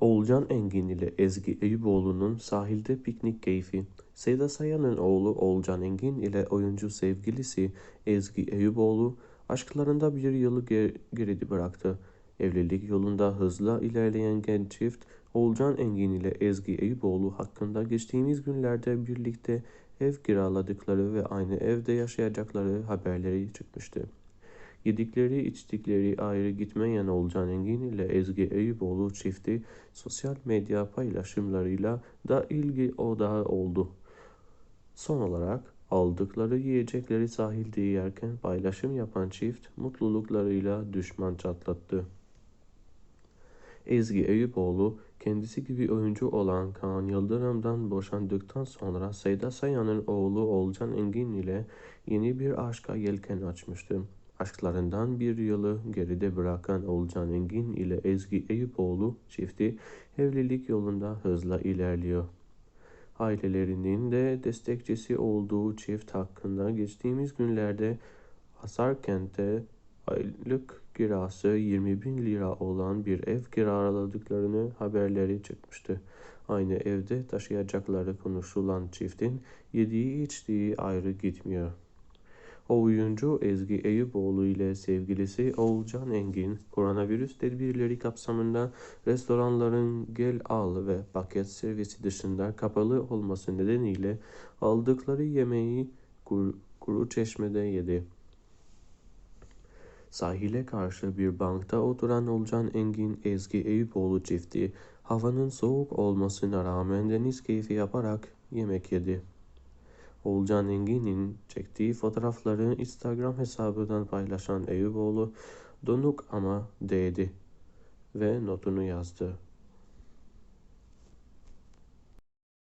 Oğulcan Engin ile Ezgi Eyüboğlu'nun sahilde piknik keyfi. Seda Sayan'ın oğlu Oğulcan Engin ile oyuncu sevgilisi Ezgi Eyüboğlu aşklarında bir yılı ger- geride bıraktı. Evlilik yolunda hızla ilerleyen genç çift Oğulcan Engin ile Ezgi Eyüboğlu hakkında geçtiğimiz günlerde birlikte ev kiraladıkları ve aynı evde yaşayacakları haberleri çıkmıştı. Yedikleri içtikleri ayrı gitmeyen Olcan Engin ile Ezgi Eyüboğlu çifti sosyal medya paylaşımlarıyla da ilgi odağı oldu. Son olarak aldıkları yiyecekleri sahilde yerken paylaşım yapan çift mutluluklarıyla düşman çatlattı. Ezgi Eyüboğlu kendisi gibi oyuncu olan Kaan Yıldırım'dan boşandıktan sonra Seyda Sayan'ın oğlu Olcan Engin ile yeni bir aşka yelken açmıştı. Aşklarından bir yılı geride bırakan Olcan Engin ile Ezgi Eyüboğlu çifti evlilik yolunda hızla ilerliyor. Ailelerinin de destekçisi olduğu çift hakkında geçtiğimiz günlerde Hasarkent'te aylık kirası 20 bin lira olan bir ev kiraladıklarını haberleri çıkmıştı. Aynı evde taşıyacakları konuşulan çiftin yediği içtiği ayrı gitmiyor. Oyuncu Ezgi Eyüboğlu ile sevgilisi Oğulcan Engin, koronavirüs tedbirleri kapsamında restoranların gel al ve paket servisi dışında kapalı olması nedeniyle aldıkları yemeği kur, kuru çeşmede yedi. Sahile karşı bir bankta oturan Olcan Engin Ezgi Eyüboğlu çifti havanın soğuk olmasına rağmen deniz keyfi yaparak yemek yedi. Olcan Engin'in çektiği fotoğrafları Instagram hesabından paylaşan Eyüboğlu donuk ama değdi ve notunu yazdı.